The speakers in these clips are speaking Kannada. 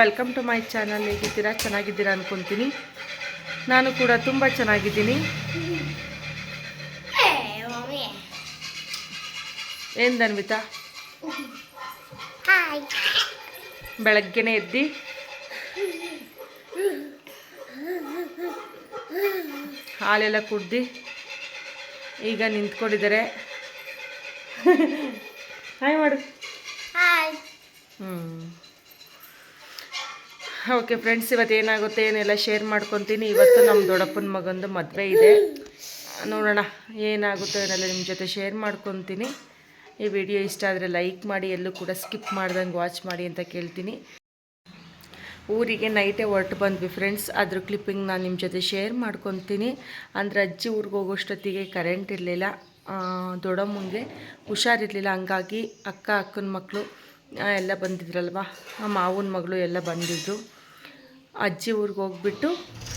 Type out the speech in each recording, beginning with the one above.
ವೆಲ್ಕಮ್ ಟು ಮೈ ಚಾನಲ್ ಹೇಗಿದ್ದೀರಾ? ಚೆನ್ನಾಗಿದ್ದೀರಾ ಅನ್ಕೊಂತೀನಿ. ನಾನು ಕೂಡ ತುಂಬ ಚೆನ್ನಾಗಿದ್ದೀನಿ. ಏನು ಧನ್ವಿತಾ? ಹಾಯ್ ಬೆಳಗ್ಗೆನೇ ಎದ್ದು. ಹಾಲೆಲ್ಲ ಕುಡ್ದು ಈಗ ನಿಂತ್ಕೊಂಡಿದ್ದಾರೆ. ಹಾಯ್ ಮಾಡು ಹ್ಞೂ ಓಕೆ ಫ್ರೆಂಡ್ಸ್ ಇವತ್ತು ಏನಾಗುತ್ತೆ ಏನೆಲ್ಲ ಶೇರ್ ಮಾಡ್ಕೊತೀನಿ. ಇವತ್ತು ನಮ್ಮ ದೊಡ್ಡಪ್ಪನ ಮಗಂದು ಮದುವೆ ಇದೆ. ನೋಡೋಣ, ಏನಾಗುತ್ತೋ ಏನೆಲ್ಲ ನಿಮ್ಮ ಜೊತೆ ಶೇರ್ ಮಾಡ್ಕೊತೀನಿ. ಈ ವಿಡಿಯೋ ಇಷ್ಟ ಆದರೆ ಲೈಕ್ ಮಾಡಿ, ಎಲ್ಲೂ ಕೂಡ ಸ್ಕಿಪ್ ಮಾಡ್ದಂಗೆ ವಾಚ್ ಮಾಡಿ ಅಂತ ಕೇಳ್ತೀನಿ. ಊರಿಗೆ ನೈಟೇ ಹೊರಟು ಬಂದ್ವಿ ಫ್ರೆಂಡ್ಸ್ ಅದ್ರ ಕ್ಲಿಪ್ಪಿಂಗ್ ನಾನು ನಿಮ್ಮ ಜೊತೆ ಶೇರ್ ಮಾಡ್ಕೊತೀನಿ. ಅಂದರೆ ಅಜ್ಜಿ ಊರಿಗೆ ಹೋಗೋಷ್ಟೊತ್ತಿಗೆ ಕರೆಂಟ್ ಇರಲಿಲ್ಲ. ದೊಡ್ಡಮ್ಮಂಗೆ ಹುಷಾರಿರಲಿಲ್ಲ. ಹಂಗಾಗಿ ಅಕ್ಕ, ಅಕ್ಕನ ಮಕ್ಕಳು ಎಲ್ಲ ಬಂದಿದ್ರಲ್ವ? ಮಾವನ ಮಗಳು ಎಲ್ಲ ಬಂದಿದ್ದರು ಅಜ್ಜಿ ಊರಿಗೆ ಹೋಗ್ಬಿಟ್ಟು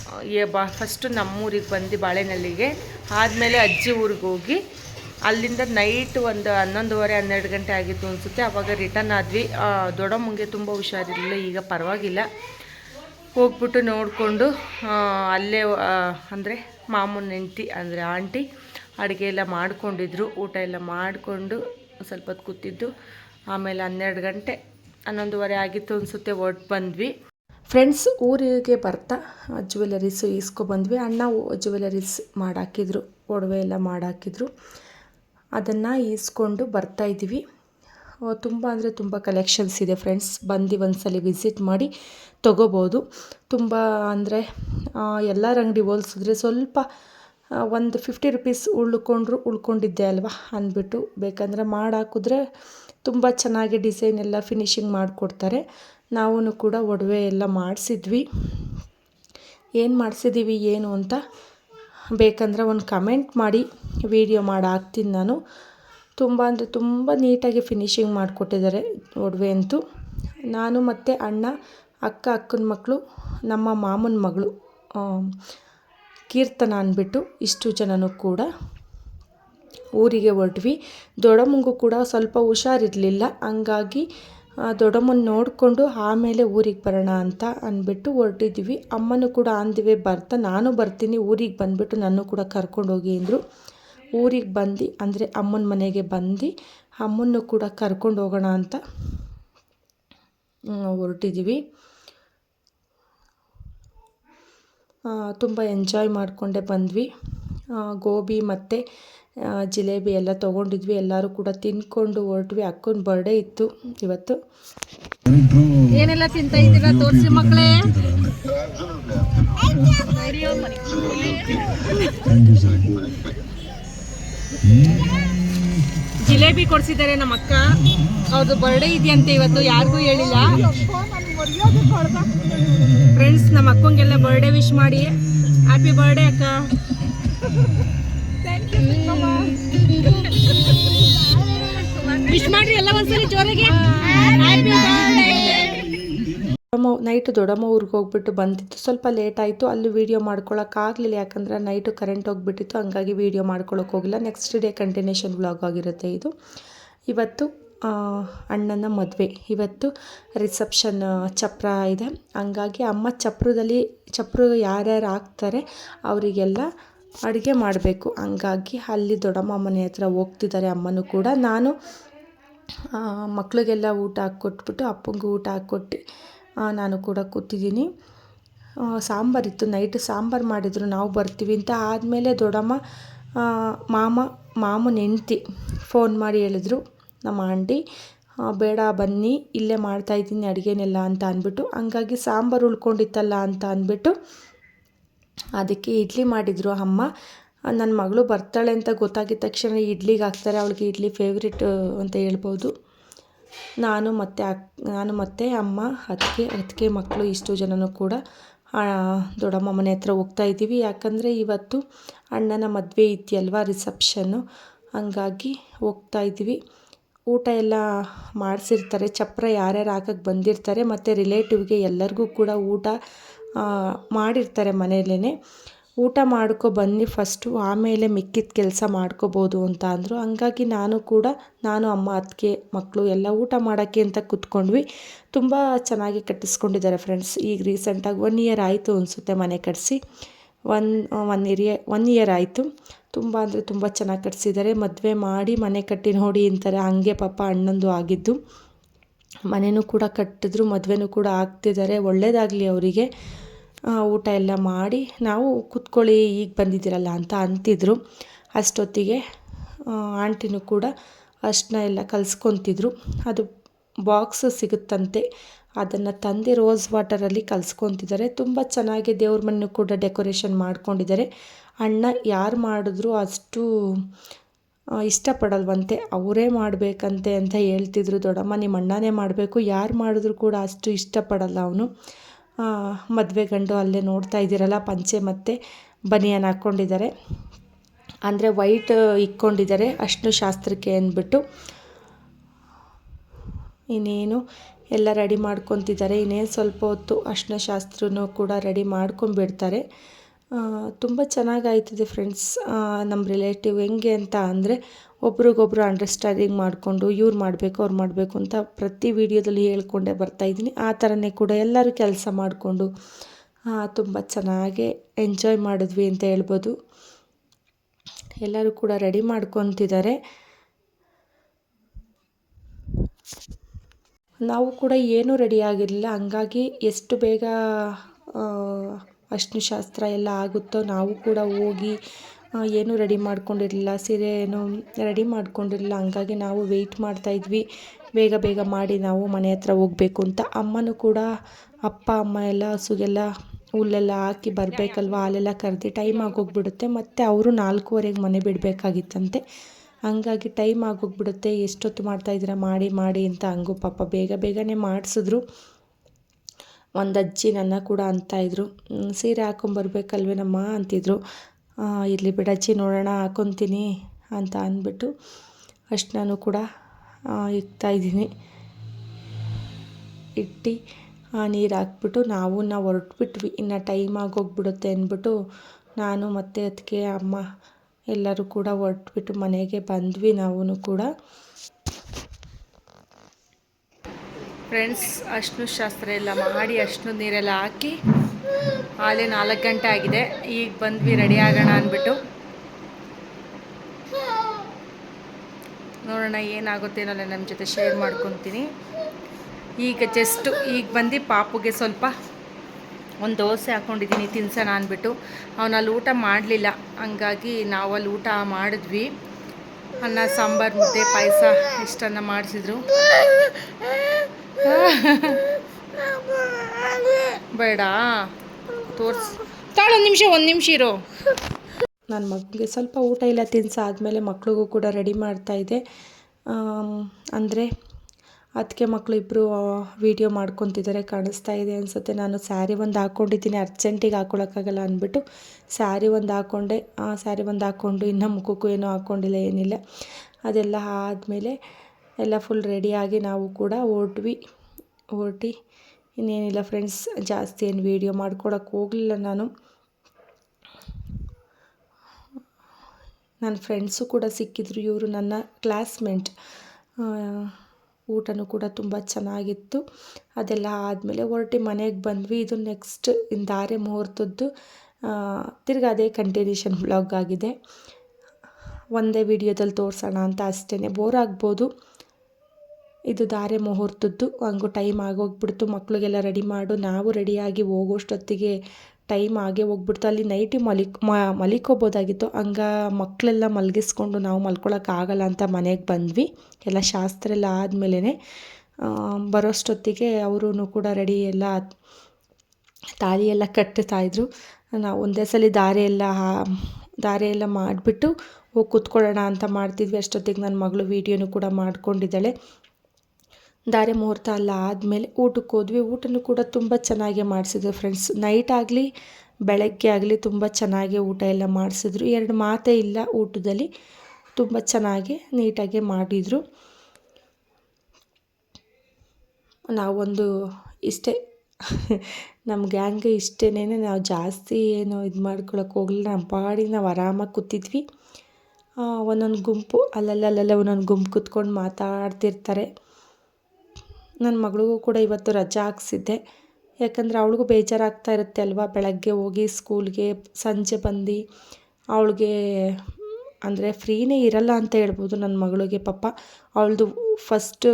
ಆ, ಏ ಬಾ ಫಸ್ಟು ನಮ್ಮೂರಿಗೆ ಬಂದು ಬಾಳೆನಲ್ಲಿಗೆ. ಆದಮೇಲೆ ಅಜ್ಜಿ ಊರಿಗೆ ಹೋಗಿ ಅಲ್ಲಿಂದ ನೈಟ್ ಒಂದು ಹನ್ನೊಂದುವರೆ ಹನ್ನೆರಡು ಗಂಟೆ ಆಗಿತ್ತು ಅನಿಸುತ್ತೆ. ಆವಾಗ ರಿಟರ್ನ್ ಆದ್ವಿ. ಆ, ದೊಡ್ಡಮ್ಮಂಗೆ ತುಂಬ ಹುಷಾರಿರಲಿಲ್ಲ ಈಗ ಪರವಾಗಿಲ್ಲ. ಹೋಗ್ಬಿಟ್ಟು ನೋಡಿಕೊಂಡು ಅಲ್ಲೇ ಅಂದರೆ ಮಾಮೂನ್ ಹೆಂಡ್ತಿ ಅಂದರೆ ಆಂಟಿ ಅಡುಗೆ ಎಲ್ಲ ಮಾಡಿಕೊಂಡಿದ್ರು. ಊಟ ಎಲ್ಲ ಮಾಡಿಕೊಂಡು ಸ್ವಲ್ಪ ಹೊತ್ತು ಕೂತಿದ್ದು. ಆಮೇಲೆ ಹನ್ನೆರಡು ಗಂಟೆ, ಹನ್ನೊಂದುವರೆ ಆಗಿತ್ತು ಅನಿಸುತ್ತೆ, ಹೊರ್ಟು ಬಂದ್ವಿ. ಫ್ರೆಂಡ್ಸ್ ಊರಿಗೆ ಬರ್ತಾ ಜ್ಯುವೆಲರೀಸು ಈಸ್ಕೊಬಂದ್ವಿ ಅಣ್ಣ ಜ್ಯುವೆಲರೀಸ್ ಮಾಡಾಕಿದ್ರು, ಒಡವೆ ಎಲ್ಲ ಮಾಡಾಕಿದ್ರು. ಅದನ್ನು ಈಸ್ಕೊಂಡು ಬರ್ತಾ ಇದ್ದೀವಿ. ತುಂಬ ಅಂದರೆ ತುಂಬ ಕಲೆಕ್ಷನ್ಸ್ ಇದೆ ಫ್ರೆಂಡ್ಸ್ ಬಂದು ಒಂದ್ಸಲಿ ವಿಸಿಟ್ ಮಾಡಿ ತೊಗೋಬೋದು. ತುಂಬ ಅಂದರೆ ಎಲ್ಲರ ಅಂಗಡಿ ಹೋಲಿಸಿದ್ರೆ ಸ್ವಲ್ಪ ಒಂದು ಫಿಫ್ಟಿ ರುಪೀಸ್ ಉಳ್ಕೊಂಡ್ರು, ಉಳ್ಕೊಂಡಿದ್ದೆ ಅಲ್ವಾ ಅಂದ್ಬಿಟ್ಟು. ಬೇಕಂದರೆ ಮಾಡಾಕಿದ್ರೆ ತುಂಬ ಚೆನ್ನಾಗಿ ಡಿಸೈನ್ ಎಲ್ಲ ಫಿನಿಶಿಂಗ್ ಮಾಡಿಕೊಡ್ತಾರೆ. ನಾವೂ ಕೂಡ ಒಡವೆ ಎಲ್ಲ ಮಾಡಿಸಿದ್ವಿ. ಏನು ಮಾಡಿಸಿದ್ದೀವಿ ಏನು ಅಂತ ಬೇಕಂದ್ರೆ ಒಂದು ಕಮೆಂಟ್ ಮಾಡಿ ವಿಡಿಯೋ ಮಾಡಿ ಹಾಕ್ತೀನಿ ನಾನು. ತುಂಬ ಅಂದರೆ ತುಂಬ ನೀಟಾಗಿ ಫಿನಿಶಿಂಗ್ ಮಾಡಿಕೊಟ್ಟಿದ್ದಾರೆ ಒಡವೆ ಅಂತೂ. ನಾನು ಮತ್ತು ಅಣ್ಣ, ಅಕ್ಕ, ಅಕ್ಕನ ಮಕ್ಕಳು ನಮ್ಮ ಮಾಮನ ಮಗಳು ಕೀರ್ತನ ಅಂದ್ಬಿಟ್ಟು ಇಷ್ಟು ಜನನೂ ಕೂಡ ಊರಿಗೆ ಹೊರಟ್ವಿ. ದೊಡ್ಡಮ್ಮಂಗೂ ಕೂಡ ಸ್ವಲ್ಪ ಹುಷಾರಿರಲಿಲ್ಲ. ಹಂಗಾಗಿ ದೊಡ್ಡಮ್ಮನ ನೋಡಿಕೊಂಡು ಆಮೇಲೆ ಊರಿಗೆ ಬರೋಣ ಅಂತ ಅಂದ್ಬಿಟ್ಟು ಹೊರಟಿದ್ವಿ. ಅಮ್ಮನೂ ಕೂಡ ಅಂದಿವೆ ಬರ್ತಾ, ನಾನು ಬರ್ತೀನಿ, ಊರಿಗೆ ಬಂದುಬಿಟ್ಟು ನಾನು ಕೂಡ ಕರ್ಕೊಂಡು ಹೋಗಿ ಅಂದರು. ಊರಿಗೆ ಬಂದು ಅಂದರೆ ಅಮ್ಮನ ಮನೆಗೆ ಬಂದು ಅಮ್ಮನ್ನು ಕೂಡ ಕರ್ಕೊಂಡು ಹೋಗೋಣ ಅಂತ ಹೊರಟಿದ್ವಿ. ತುಂಬ ಎಂಜಾಯ್ ಮಾಡಿಕೊಂಡೇ ಬಂದ್ವಿ. ಗೋಬಿ ಮತ್ತು ಜಿಲೇಬಿ ಎಲ್ಲ ತೊಗೊಂಡಿದ್ವಿ. ಎಲ್ಲರೂ ಕೂಡ ತಿನ್ಕೊಂಡು ಹೊರಟ್ವಿ. ಅಕ್ಕನ ಬರ್ಡೇ ಇತ್ತು ಇವತ್ತು. ಏನೆಲ್ಲ ತಿಂತ ಇದ್ದೀರಾ? ತೋರಿಸಿ ಮಕ್ಕಳೇ. ಜಿಲೇಬಿ ಕೊಡ್ಸಿದ್ದಾರೆ ನಮ್ಮ ಅಕ್ಕ. ಅವ್ರದ್ದು ಬರ್ಡೇ ಇದೆಯಂತೆ ಇವತ್ತು ಯಾರಿಗೂ ಹೇಳಿಲ್ಲ. ಫ್ರೆಂಡ್ಸ್ ನಮ್ಮ ಅಕ್ಕಂಗೆಲ್ಲ ಬರ್ಡೇ ವಿಶ್ ಮಾಡಿ. ಹ್ಯಾಪಿ ಬರ್ಡೇ ಅಕ್ಕ. ವಿಶ್ ಮಾಡ್ರಿ ಎಲ್ಲ ಒಂದ್ಸರಿ ಜೋರಾಗಿ. ದೊಡ್ಡಮ್ಮ ನೈಟ್ ದೊಡ್ಡಮ್ಮ ಊರಿಗೆ ಹೋಗ್ಬಿಟ್ಟು ಬಂದಿತ್ತು. ಸ್ವಲ್ಪ ಲೇಟ್ ಆಯಿತು. ಅಲ್ಲಿ ವೀಡಿಯೋ ಮಾಡ್ಕೊಳಕ್ಕಾಗಲಿಲ್ಲ ಯಾಕಂದ್ರೆ ನೈಟ್ ಕರೆಂಟ್ ಹೋಗ್ಬಿಟ್ಟಿತ್ತು. ಹಂಗಾಗಿ ವೀಡಿಯೋ ಮಾಡ್ಕೊಳಕ್ಕೆ ಹೋಗಿಲ್ಲ. ನೆಕ್ಸ್ಟ್ ಡೇ ಕಂಟಿನ್ಯೂಷನ್ ಬ್ಲಾಗ್ ಆಗಿರುತ್ತೆ ಇದು. ಇವತ್ತು ಅಣ್ಣನ ಮದುವೆ. ಇವತ್ತು ರಿಸೆಪ್ಷನ್ ಚಪ್ರ ಇದೆ. ಹಂಗಾಗಿ ಅಮ್ಮ ಚಪ್ರದಲ್ಲಿ ಚಪ್ರ ಯಾರ್ಯಾರು ಹಾಕ್ತಾರೆ ಅವರಿಗೆಲ್ಲ ಅಡುಗೆ ಮಾಡಬೇಕು. ಹಂಗಾಗಿ ಅಲ್ಲಿ ದೊಡ್ಡಮ್ಮ ಮನೆ ಹತ್ರ ಹೋಗ್ತಿದ್ದಾರೆ ಅಮ್ಮನೂ ಕೂಡ. ನಾನು ಆ, ಮಕ್ಳಿಗೆಲ್ಲ ಊಟ ಹಾಕ್ಕೊಟ್ಬಿಟ್ಟು ಅಪ್ಪಂಗೂ ಊಟ ಹಾಕ್ಕೊಟ್ಟು. ನಾನು ಕೂಡ ಕೂತಿದ್ದೀನಿ. ಸಾಂಬಾರಿತ್ತು. ನೈಟ್ ಸಾಂಬಾರು ಮಾಡಿದರು. ನಾವು ಬರ್ತೀವಿ ಅಂತ ಆದಮೇಲೆ ದೊಡ್ಡಮ್ಮ ಮಾಮ ಮಾಮನ ಹೆಂಡ್ತಿ ಫೋನ್ ಮಾಡಿ ಹೇಳಿದರು. ನಮ್ಮ ಆಂಟಿ ಬೇಡ ಬನ್ನಿ. ಇಲ್ಲೇ ಮಾಡ್ತಾಯಿದ್ದೀನಿ ಅಡುಗೆನೆಲ್ಲ ಅಂತ ಅಂದ್ಬಿಟ್ಟು ಹಂಗಾಗಿ ಸಾಂಬಾರು ಉಳ್ಕೊಂಡಿತ್ತಲ್ಲ ಅಂತ ಅಂದ್ಬಿಟ್ಟು ಅದಕ್ಕೆ ಇಡ್ಲಿ ಮಾಡಿದರು ಅಮ್ಮ. ನನ್ನ ಮಗಳು ಬರ್ತಾಳೆ ಅಂತ ಗೊತ್ತಾಗಿದ್ದ ತಕ್ಷಣ ಇಡ್ಲಿಗೆ ಹಾಕ್ತಾರೆ, ಅವಳಿಗೆ ಇಡ್ಲಿ ಫೇವ್ರೆಟ್ ಅಂತ ಹೇಳ್ಬೋದು. ನಾನು ಮತ್ತು ಅಕ್, ನಾನು ಮತ್ತೆ ಅಮ್ಮ, ಅತ್ತಿಗೆ ಅತ್ತಿಗೆ ಮಕ್ಕಳು ಇಷ್ಟು ಜನನೂ ಕೂಡ ದೊಡ್ಡಮ್ಮ ಮನೆ ಹತ್ರ ಹೋಗ್ತಾ ಇದ್ದೀವಿ. ಯಾಕಂದರೆ ಇವತ್ತು ಅಣ್ಣನ ಮದುವೆ ಇದೆಯಲ್ವ ರಿಸೆಪ್ಷನ್ನು? ಹಂಗಾಗಿ ಹೋಗ್ತಾ ಇದ್ದೀವಿ. ಊಟ ಎಲ್ಲ ಮಾಡಿಸಿರ್ತಾರೆ, ಚಪ್ರ ಯಾರ್ಯಾರು ಹಾಕಕ್ಕೆ ಬಂದಿರ್ತಾರೆ, ಮತ್ತು ರಿಲೇಟಿವ್ಗೆ ಎಲ್ಲರಿಗೂ ಕೂಡ ಊಟ ಮಾಡಿರ್ತಾರೆ ಮನೆಯಲ್ಲೇ ಊಟ ಮಾಡ್ಕೊ ಬನ್ನಿ ಫಸ್ಟು ಆಮೇಲೆ ಮಿಕ್ಕಿದ ಕೆಲಸ ಮಾಡ್ಕೋಬೋದು ಅಂತ ಅಂದರು. ಹಂಗಾಗಿ ನಾನು ಕೂಡ, ನಾನು, ಅಮ್ಮ, ಅತ್ತಿಗೆ ಮಕ್ಕಳು ಎಲ್ಲ ಊಟ ಮಾಡೋಕ್ಕೆ ಅಂತ ಕೂತ್ಕೊಂಡ್ವಿ. ತುಂಬ ಚೆನ್ನಾಗಿ ಕಟ್ಟಿಸ್ಕೊಂಡಿದ್ದಾರೆ ಫ್ರೆಂಡ್ಸ್ ಈಗ ರೀಸೆಂಟಾಗಿ ಒನ್ ಇಯರ್ ಆಯಿತು ಅನಿಸುತ್ತೆ ಮನೆ ಕಟ್ಟಿಸಿ ಒನ್ ಒನ್ ಇರಿಯ ಒನ್ ಇಯರ್ ಆಯಿತು. ತುಂಬ ಅಂದರೆ ತುಂಬ ಚೆನ್ನಾಗಿ ಕಟ್ಟಿಸಿದ್ದಾರೆ ಮದುವೆ ಮಾಡಿ ಮನೆ ಕಟ್ಟಿ ನೋಡಿ ಅಂತಾರೆ. ಹಂಗೆ ಪಾಪ ಅಣ್ಣಂದು ಆಗಿದ್ದು. ಮನೆಯೂ ಕೂಡ ಕಟ್ಟಿದ್ರು, ಮದುವೆನೂ ಕೂಡ ಆಗ್ತಿದ್ದಾರೆ. ಒಳ್ಳೆಯದಾಗಲಿ ಅವರಿಗೆ. ಊಟ ಎಲ್ಲ ಮಾಡಿ ನಾವು ಕುತ್ಕೊಳ್ಳಿ, ಈಗ ಬಂದಿದ್ದೀರಲ್ಲ ಅಂತ ಅಂತಿದ್ರು. ಅಷ್ಟೊತ್ತಿಗೆ ಆಂಟಿನೂ ಕೂಡ ಅಷ್ಟನ್ನ ಎಲ್ಲ ಕಲಿಸ್ಕೊತಿದ್ರು. ಅದು ಬಾಕ್ಸ್ ಸಿಗುತ್ತಂತೆ. ಅದನ್ನು ತಂದೆ ರೋಸ್ ವಾಟರಲ್ಲಿ ಕಲಿಸ್ಕೊತಿದ್ದಾರೆ. ತುಂಬ ಚೆನ್ನಾಗಿ ದೇವ್ರ ಮನೆ ಕೂಡ ಡೆಕೋರೇಷನ್ ಮಾಡ್ಕೊಂಡಿದ್ದಾರೆ. ಅಣ್ಣ ಯಾರು ಮಾಡಿದ್ರು ಅಷ್ಟು ಇಷ್ಟಪಡಲ್ವಂತೆ. ಅವರೇ ಮಾಡಬೇಕಂತೆ ಅಂತ ಹೇಳ್ತಿದ್ರು. ದೊಡ್ಡಮ್ಮ ನಿಮ್ಮ ಅಣ್ಣನೇ ಮಾಡಬೇಕು. ಯಾರು ಮಾಡಿದ್ರು ಕೂಡ ಅಷ್ಟು ಇಷ್ಟಪಡಲ್ಲ ಅವನು. ಮದುವೆ ಗಂಡು ಅಲ್ಲೇ ನೋಡ್ತಾ ಇದ್ದೀರಲ್ಲ, ಪಂಚೆ ಮತ್ತು ಬನಿಯನ್ ಹಾಕ್ಕೊಂಡಿದ್ದಾರೆ. ಅಂದರೆ ವೈಟ್ ಇಕ್ಕೊಂಡಿದ್ದಾರೆ ಅಷ್ಟು ಶಾಸ್ತ್ರಕ್ಕೆ ಅಂದ್ಬಿಟ್ಟು. ಇನ್ನೇನು, ಎಲ್ಲ ರೆಡಿ ಮಾಡ್ಕೊತಿದ್ದಾರೆ. ಇನ್ನೇನು ಸ್ವಲ್ಪ ಹೊತ್ತು ಅರ್ಶಿನ ಶಾಸ್ತ್ರನೂ ಕೂಡ ರೆಡಿ ಮಾಡ್ಕೊಂಬಿಡ್ತಾರೆ ತುಂಬ ಚೆನ್ನಾಗಾಯ್ತದೆ ಫ್ರೆಂಡ್ಸ್ ನಮ್ಮ ರಿಲೇಟಿವ್ ಹೆಂಗೆ ಅಂತ ಅಂದರೆ ಒಬ್ರಿಗೊಬ್ರು ಅಂಡರ್ಸ್ಟ್ಯಾಂಡಿಂಗ್ ಮಾಡಿಕೊಂಡು ಇವ್ರು ಮಾಡಬೇಕು, ಅವ್ರು ಮಾಡಬೇಕು ಅಂತ ಪ್ರತಿ ವೀಡಿಯೋದಲ್ಲಿ ಹೇಳ್ಕೊಂಡೇ ಬರ್ತಾಯಿದ್ದೀನಿ ಆ ಥರನೇ ಕೂಡ ಎಲ್ಲರೂ ಕೆಲಸ ಮಾಡಿಕೊಂಡು ತುಂಬ ಚೆನ್ನಾಗಿ ಎಂಜಾಯ್ ಮಾಡಿದ್ವಿ ಅಂತ ಹೇಳ್ಬೋದು. ಎಲ್ಲರೂ ಕೂಡ ರೆಡಿ ಮಾಡ್ಕೊತಿದ್ದಾರೆ. ನಾವು ಕೂಡ ಏನೂ ರೆಡಿ ಆಗಿರಲಿಲ್ಲ. ಹಂಗಾಗಿ ಎಷ್ಟು ಬೇಗ ಅಷ್ಟು ಶಾಸ್ತ್ರ ಎಲ್ಲ ಆಗುತ್ತೋ ನಾವು ಕೂಡ ಹೋಗಿ ಏನೂ ರೆಡಿ ಮಾಡ್ಕೊಂಡಿರಲಿಲ್ಲ, ಸೀರೆ ಏನು ರೆಡಿ ಮಾಡ್ಕೊಂಡಿರಲಿಲ್ಲ, ಹಂಗಾಗಿ ನಾವು ವೆಯ್ಟ್ ಮಾಡ್ತಾಯಿದ್ವಿ ಬೇಗ ಬೇಗ ಮಾಡಿ ನಾವು ಮನೆ ಹತ್ರ ಹೋಗಬೇಕು ಅಂತ. ಅಮ್ಮನೂ ಕೂಡ ಅಪ್ಪ, ಅಮ್ಮ ಎಲ್ಲ ಹಸುಗೆಲ್ಲ ಹುಲ್ಲೆಲ್ಲ ಹಾಕಿ ಬರಬೇಕಲ್ವ, ಹಾಲೆಲ್ಲ ಕರೆದು ಟೈಮ್ ಆಗೋಗ್ಬಿಡುತ್ತೆ. ಮತ್ತು ಅವರು ನಾಲ್ಕೂವರೆಗೆ ಮನೆ ಬಿಡಬೇಕಾಗಿತ್ತಂತೆ. ಹಂಗಾಗಿ ಟೈಮ್ ಆಗೋಗ್ಬಿಡುತ್ತೆ. ಎಷ್ಟೊತ್ತು ಮಾಡ್ತಾಯಿದ್ದೀರಾ ಮಾಡಿ ಮಾಡಿ ಅಂತ ಹಂಗೂ ಪಾಪ ಬೇಗ ಬೇಗನೆ ಮಾಡಿಸಿದ್ರು. ಒಂದು ಅಜ್ಜಿ ನನ್ನ ಕೂಡ ಅಂತ ಇದ್ದರು ಸೀರೆ ಹಾಕೊಂಬರ್ಬೇಕಲ್ವೇನಮ್ಮ ಅಂತಿದ್ರು. ಇರಲಿ ಬಿಡಜ್ಜಿ ನೋಡೋಣ, ಹಾಕೊತೀನಿ ಅಂತ ಅಂದ್ಬಿಟ್ಟು ಅಷ್ಟು ನಾನು ಕೂಡ ಇಕ್ತಾಯಿದ್ದೀನಿ ಇಟ್ಟು ನೀರು ಹಾಕ್ಬಿಟ್ಟು ನಾವು ನಾವು ಹೊರಟ್ಬಿಟ್ವಿ. ಇನ್ನು ಟೈಮ್ ಆಗೋಗ್ಬಿಡುತ್ತೆ ಅಂದ್ಬಿಟ್ಟು ನಾನು ಮತ್ತು ಅದಕ್ಕೆ ಅಮ್ಮ ಎಲ್ಲರೂ ಕೂಡ ಹೊರಟ್ಬಿಟ್ಟು ಮನೆಗೆ ಬಂದ್ವಿ ನಾವೂ ಕೂಡ. ಫ್ರೆಂಡ್ಸ್ ಅಷ್ಟು ಶಾಸ್ತ್ರ ಎಲ್ಲ ಮಾಡಿ ಅಷ್ಟು ನೀರೆಲ್ಲ ಹಾಕಿ ಆಲೇ ನಾಲ್ಕು ಗಂಟೆ ಆಗಿದೆ. ಈಗ ಬಂದ್ವಿ ರೆಡಿ ಆಗೋಣ ಅಂದ್ಬಿಟ್ಟು. ನೋಡೋಣ ಏನಾಗುತ್ತೆ ನಮ್ಮ ಜೊತೆ ಶೇರ್ ಮಾಡ್ಕೊತೀನಿ. ಈಗ ಜಸ್ಟು ಈಗ ಬಂದು ಪಾಪುಗೆ ಸ್ವಲ್ಪ ಒಂದು ದೋಸೆ ಹಾಕ್ಕೊಂಡಿದ್ದೀನಿ ತಿನ್ಸೋಣ ಅಂದ್ಬಿಟ್ಟು. ಅವನಲ್ಲಿ ಊಟ ಮಾಡಲಿಲ್ಲ. ಹಂಗಾಗಿ ನಾವು ಅಲ್ಲಿ ಊಟ ಮಾಡಿದ್ವಿ. ಅನ್ನ, ಸಾಂಬಾರು, ಮುದ್ದೆ, ಪಾಯಸ ಇಷ್ಟನ್ನು ಮಾಡಿಸಿದ್ರು. ಬೇಡ. ತೋರ್ಸ್. ತಾಳು ಒಂದು ನಿಮಿಷ ಒಂದು ನಿಮಿಷ ಇರೋ. ನನ್ನ ಮಗಳಿಗೆ ಸ್ವಲ್ಪ ಊಟ ಎಲ್ಲ ತಿನ್ಸಾದ್ಮೇಲೆ ಮಕ್ಳಿಗೂ ಕೂಡ ರೆಡಿ ಮಾಡ್ತಾಯಿದ್ದೆ ಅಂದರೆ ಅದಕ್ಕೆ ಮಕ್ಕಳು ಇಬ್ಬರು ವೀಡಿಯೋ ಮಾಡ್ಕೊತಿದ್ದಾರೆ ಕಾಣಿಸ್ತಾ ಇದೆ ಅನಿಸುತ್ತೆ. ನಾನು ಸ್ಯಾರಿ ಒಂದು ಹಾಕ್ಕೊಂಡಿದ್ದೀನಿ ಅರ್ಜೆಂಟಿಗೆ ಹಾಕ್ಕೊಳಕ್ಕಾಗಲ್ಲ ಅಂದ್ಬಿಟ್ಟು ಸ್ಯಾರಿ ಒಂದು ಹಾಕ್ಕೊಂಡೆ ಆ ಸ್ಯಾರಿ ಒಂದು ಹಾಕ್ಕೊಂಡು ಇನ್ನೂ ಮುಖಕ್ಕೂ ಏನೂ ಹಾಕ್ಕೊಂಡಿಲ್ಲ ಏನಿಲ್ಲ. ಅದೆಲ್ಲ ಆದಮೇಲೆ ಎಲ್ಲ ಫುಲ್ ರೆಡಿಯಾಗಿ ನಾವು ಕೂಡ ಹೊರಟ್ವಿ ಹೊರಟಿ. ಇನ್ನೇನಿಲ್ಲ ಫ್ರೆಂಡ್ಸ್ ಜಾಸ್ತಿ ಏನು ವೀಡಿಯೋ ಮಾಡ್ಕೊಡೋಕೆ ಹೋಗಲಿಲ್ಲ ನಾನು. ನನ್ನ ಫ್ರೆಂಡ್ಸು ಕೂಡ ಸಿಕ್ಕಿದ್ರು, ಇವರು ನನ್ನ ಕ್ಲಾಸ್ಮೇಟ್ ಊಟನೂ ಕೂಡ ತುಂಬ ಚೆನ್ನಾಗಿತ್ತು. ಅದೆಲ್ಲ ಆದಮೇಲೆ ಹೊರಟಿ ಮನೆಗೆ ಬಂದ್ವಿ. ಇದು ನೆಕ್ಸ್ಟ್ ಧಾರೆ ಮುಹೂರ್ತದ್ದು. ತಿರ್ಗಿ ಅದೇ ಕಂಟಿನ್ಯೂಷನ್ ಬ್ಲಾಗ್ ಆಗಿದೆ. ಒಂದೇ ವಿಡಿಯೋದಲ್ಲಿ ತೋರಿಸೋಣ ಅಂತ ಅಷ್ಟೇ ಬೋರ್ ಆಗ್ಬೋದು. ಇದು ಧಾರೆ ಮುಹೂರ್ತದ್ದು. ಹಂಗೂ ಟೈಮ್ ಆಗೋಗ್ಬಿಡ್ತು. ಮಕ್ಕಳಿಗೆಲ್ಲ ರೆಡಿ ಮಾಡು. ನಾವು ರೆಡಿಯಾಗಿ ಹೋಗೋಷ್ಟೊತ್ತಿಗೆ ಟೈಮ್ ಆಗೇ ಹೋಗ್ಬಿಡ್ತು. ಅಲ್ಲಿ ನೈಟಿ ಮಲಿಕ್ ಮಲಿಕೋಬೋದಾಗಿತ್ತು ಹಂಗ ಮಕ್ಕಳೆಲ್ಲ ಮಲಗಿಸ್ಕೊಂಡು ನಾವು ಮಲ್ಕೊಳಕ್ಕಾಗಲ್ಲ ಅಂತ ಮನೆಗೆ ಬಂದ್ವಿ. ಎಲ್ಲ ಶಾಸ್ತ್ರ ಎಲ್ಲ ಆದಮೇಲೆ ಬರೋಷ್ಟೊತ್ತಿಗೆ ಅವರೂ ಕೂಡ ರೆಡಿ ಎಲ್ಲ ತಾಳಿ ಎಲ್ಲ ಕಟ್ಟುತ್ತಾಯಿದ್ರು ನಾವು ಒಂದೇ ಸಲ ದಾರೆ ಎಲ್ಲ ದಾರೆ ಎಲ್ಲ ಮಾಡಿಬಿಟ್ಟು ಹೋಗಿ ಕೂತ್ಕೊಳ್ಳೋಣ ಅಂತ ಮಾಡ್ತಿದ್ವಿ. ಅಷ್ಟೊತ್ತಿಗೆ ನನ್ನ ಮಗಳು ವೀಡಿಯೋನು ಕೂಡ ಮಾಡ್ಕೊಂಡಿದ್ದಾಳೆ. ಧಾರೆ ಮುಹೂರ್ತ ಎಲ್ಲ ಆದಮೇಲೆ ಊಟಕ್ಕೆ ಹೋದ್ವಿ. ಊಟನೂ ಕೂಡ ತುಂಬ ಚೆನ್ನಾಗೇ ಮಾಡಿಸಿದ್ರು ಫ್ರೆಂಡ್ಸ್ ನೈಟ್ ಆಗಲಿ, ಬೆಳಗ್ಗೆ ಆಗಲಿ ತುಂಬ ಚೆನ್ನಾಗಿ ಊಟ ಎಲ್ಲ ಮಾಡಿಸಿದ್ರು. ಎರಡು ಮಾತೇ ಇಲ್ಲ ಊಟದಲ್ಲಿ. ತುಂಬ ಚೆನ್ನಾಗಿ ನೀಟಾಗಿ ಮಾಡಿದರು. ನಾವೊಂದು ಇಷ್ಟೇ ನಮ್ಮ ಗ್ಯಾಂಗ್ ಇಷ್ಟೇನೆ ನಾವು ಜಾಸ್ತಿ ಏನು ಇದು ಮಾಡ್ಕೊಳಕ್ಕೆ ಹೋಗಲಿಲ್ಲ. ನಮ್ಮ ಪಾಡಿ ನಾವು ಆರಾಮಾಗಿ ಕೂತಿದ್ವಿ. ಒಂದೊಂದು ಗುಂಪು ಅಲ್ಲಲ್ಲ ಒಂದೊಂದು ಗುಂಪು ಕೂತ್ಕೊಂಡು ಮಾತಾಡ್ತಿರ್ತಾರೆ. ನನ್ನ ಮಗಳಿಗೂ ಕೂಡ ಇವತ್ತು ರಜೆ ಹಾಕ್ಸಿದ್ದೆ. ಯಾಕಂದರೆ ಅವಳಿಗೂ ಬೇಜಾರಾಗ್ತಾ ಇರುತ್ತೆ ಅಲ್ವಾ? ಬೆಳಗ್ಗೆ ಹೋಗಿ ಸ್ಕೂಲ್ಗೆ ಸಂಜೆ ಬಂದು ಅವಳಿಗೆ ಅಂದರೆ ಫ್ರೀನೇ ಇರಲ್ಲ ಅಂತ ಹೇಳ್ಬೋದು ನನ್ನ ಮಗಳಿಗೆ ಪಾಪ. ಅವಳದು ಫಸ್ಟ್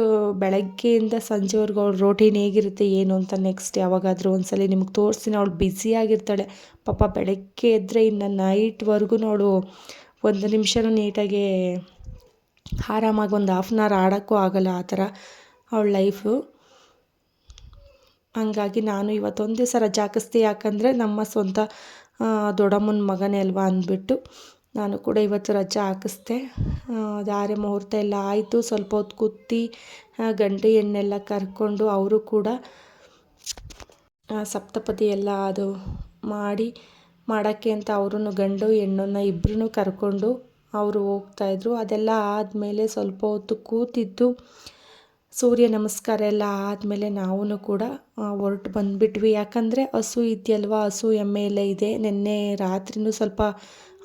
ಬೆಳಗ್ಗೆಯಿಂದ ಸಂಜೆವರೆಗೂ ಅವಳ ರೋಟೀನ್ ಹೇಗಿರುತ್ತೆ, ಏನು ಅಂತ ನೆಕ್ಸ್ಟ್ ಯಾವಾಗಾದರೂ ಒಂದ್ಸಲ ನಿಮ್ಗೆ ತೋರಿಸ್ತೀನಿ. ಅವಳು ಬ್ಯುಸಿಯಾಗಿರ್ತಾಳೆ ಪಾಪ ಬೆಳಗ್ಗೆ ಎದ್ದರೆ ಇನ್ನು ನೈಟ್ವರೆಗೂ ಅವಳು ಒಂದು ನಿಮಿಷನೂ ನೀಟಾಗಿ ಆರಾಮಾಗಿ ಒಂದು ಹಾಫ್ ಆನ್ ಅವರ್ ಆಡೋಕ್ಕೂ ಆಗಲ್ಲ ಆ ಥರ. ಅವಳ ಲೈಫು ಹಂಗಾಗಿ ನಾನು ಇವತ್ತೊಂದು ದಿವಸ ರಜೆ ಯಾಕಂದರೆ ನಮ್ಮ ಸ್ವಂತ ದೊಡ್ಡಮ್ಮನ ಮಗನೇ ಅಲ್ವಾ ಅಂದ್ಬಿಟ್ಟು ನಾನು ಕೂಡ ಇವತ್ತು ರಜೆ ಹಾಕಿಸ್ದೆ. ದಾರೆ ಮುಹೂರ್ತ ಎಲ್ಲ ಆಯಿತು. ಸ್ವಲ್ಪ ಹೊತ್ತು ಕುತ್ತಿ ಗಂಡು ಎಣ್ಣೆಲ್ಲ ಕರ್ಕೊಂಡು ಅವರು ಕೂಡ ಸಪ್ತಪದಿ ಎಲ್ಲ ಅದು ಮಾಡಿ, ಮಾಡೋಕ್ಕೆ ಅಂತ ಅವರು ಗಂಡು ಹೆಣ್ಣನ್ನು ಇಬ್ಬರೂ ಕರ್ಕೊಂಡು ಅವರು ಹೋಗ್ತಾಯಿದ್ರು ಅದೆಲ್ಲ ಆದಮೇಲೆ ಸ್ವಲ್ಪ ಹೊತ್ತು ಕೂತಿದ್ದು. ಸೂರ್ಯ ನಮಸ್ಕಾರ ಎಲ್ಲ ಆದಮೇಲೆ ನಾವೂ ಕೂಡ ಹೊರಟು ಬಂದುಬಿಟ್ವಿ. ಯಾಕಂದರೆ ಹಸು ಇದೆಯಲ್ವ? ಹಸು ಎಮ್ಮೆ ಎಲ್ಲ ಇದೆ. ನಿನ್ನೆ ರಾತ್ರಿನೂ ಸ್ವಲ್ಪ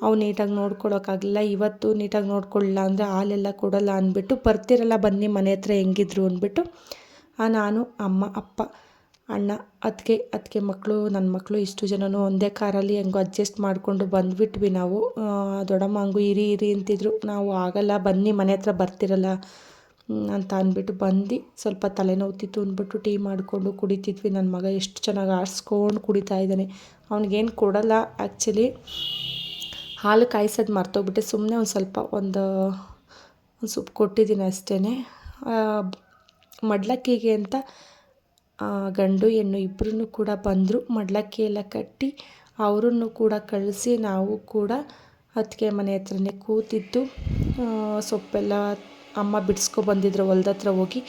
ಅವು ನೀಟಾಗಿ ನೋಡ್ಕೊಳೋಕ್ಕಾಗಲಿಲ್ಲ. ಇವತ್ತು ನೀಟಾಗಿ ನೋಡ್ಕೊಳ್ಳಿಲ್ಲ ಅಂದರೆ ಹಾಲೆಲ್ಲ ಕೊಡಲ್ಲ ಅಂದ್ಬಿಟ್ಟು, ಬರ್ತಿರಲ್ಲ ಬನ್ನಿ ಮನೆ ಹತ್ರ ಹೆಂಗಿದ್ರು ಅಂದ್ಬಿಟ್ಟು ನಾನು, ಅಮ್ಮ, ಅಪ್ಪ, ಅಣ್ಣ ಅದಕ್ಕೆ ಅದಕ್ಕೆ ಮಕ್ಕಳು ನನ್ನ ಮಕ್ಕಳು ಇಷ್ಟು ಜನನೂ ಒಂದೇ ಕಾರಲ್ಲಿ ಹೆಂಗೋ ಅಡ್ಜಸ್ಟ್ ಮಾಡಿಕೊಂಡು ಬಂದುಬಿಟ್ವಿ ನಾವು. ದೊಡ್ಡಮ್ಮ ಹಂಗೂ ಇರಿ ಇರಿ ಅಂತಿದ್ರು. ನಾವು ಆಗಲ್ಲ, ಬನ್ನಿ ಮನೆ ಹತ್ರ ಬರ್ತಿರಲ್ಲ ಅಂತ ಅಂದ್ಬಿಟ್ಟು ಬಂದು ಸ್ವಲ್ಪ ತಲೆನೋವ್ತಿತ್ತು ಅಂದ್ಬಿಟ್ಟು ಟೀ ಮಾಡಿಕೊಂಡು ಕುಡಿತಿದ್ವಿ. ನನ್ನ ಮಗ ಎಷ್ಟು ಚೆನ್ನಾಗಿ ಆಡಿಸ್ಕೊಂಡು ಕುಡಿತಾ ಇದ್ದಾನೆ. ಅವ್ನಿಗೇನು ಕೊಡಲ್ಲ ಆ್ಯಕ್ಚುಲಿ ಹಾಲು ಕಾಯಿಸೋದು ಮರ್ತೋಗ್ಬಿಟ್ಟೆ. ಸುಮ್ಮನೆ ಒಂದು ಸ್ವಲ್ಪ ಒಂದು ಒಂದು ಸೊಪ್ಪು ಕೊಟ್ಟಿದ್ದೀನಿ ಅಷ್ಟೇ ಮಡ್ಲಕ್ಕಿಗೆ ಅಂತ ಗಂಡು ಹೆಣ್ಣು ಇಬ್ಬರೂ ಕೂಡ ಬಂದರು. ಮಡ್ಲಕ್ಕಿ ಎಲ್ಲ ಕಟ್ಟಿ ಅವರನ್ನು ಕೂಡ ಕಳಿಸಿ ನಾವು ಕೂಡ ಅದಕ್ಕೆ ಮನೆ ಹತ್ರನೇ ಕೂತಿದ್ದು. ಸೊಪ್ಪೆಲ್ಲ ಅಮ್ಮ ಬಿಡಿಸ್ಕೊ ಬಂದಿದ್ರು ಹೊಲ್ದ ಹತ್ರ ಹೋಗಿ.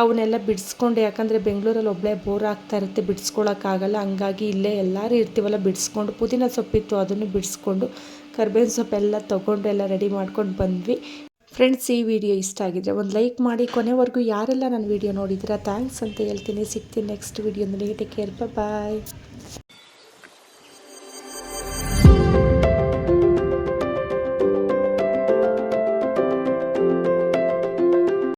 ಅವನ್ನೆಲ್ಲ ಬಿಡಿಸ್ಕೊಂಡು. ಯಾಕಂದರೆ ಬೆಂಗಳೂರಲ್ಲಿ ಒಬ್ಬಳೇ ಬೋರ್ ಆಗ್ತಾ ಇರುತ್ತೆ. ಬಿಡಿಸ್ಕೊಳಕ್ಕಾಗಲ್ಲ. ಹಂಗಾಗಿ ಇಲ್ಲೇ ಎಲ್ಲರೂ ಇರ್ತೀವಲ್ಲ, ಬಿಡಿಸ್ಕೊಂಡು ಪುದೀನ ಸೊಪ್ಪಿತ್ತು ಅದನ್ನು ಬಿಡಿಸ್ಕೊಂಡು ಕರ್ಬೇವಿನ ಸೊಪ್ಪೆಲ್ಲ ತೊಗೊಂಡು ಎಲ್ಲ ರೆಡಿ ಮಾಡ್ಕೊಂಡು ಬಂದ್ವಿ. ಫ್ರೆಂಡ್ಸ್ ಈ ವಿಡಿಯೋ ಇಷ್ಟ ಆಗಿದ್ರೆ ಒಂದು ಲೈಕ್ ಮಾಡಿ. ಕೊನೆವರೆಗೂ ಯಾರೆಲ್ಲ ನನ್ನ ವಿಡಿಯೋ ನೋಡಿದ್ದೀರಾ ಥ್ಯಾಂಕ್ಸ್ ಅಂತ ಹೇಳ್ತೀನಿ. ಸಿಗ್ತೀನಿ next video take care bye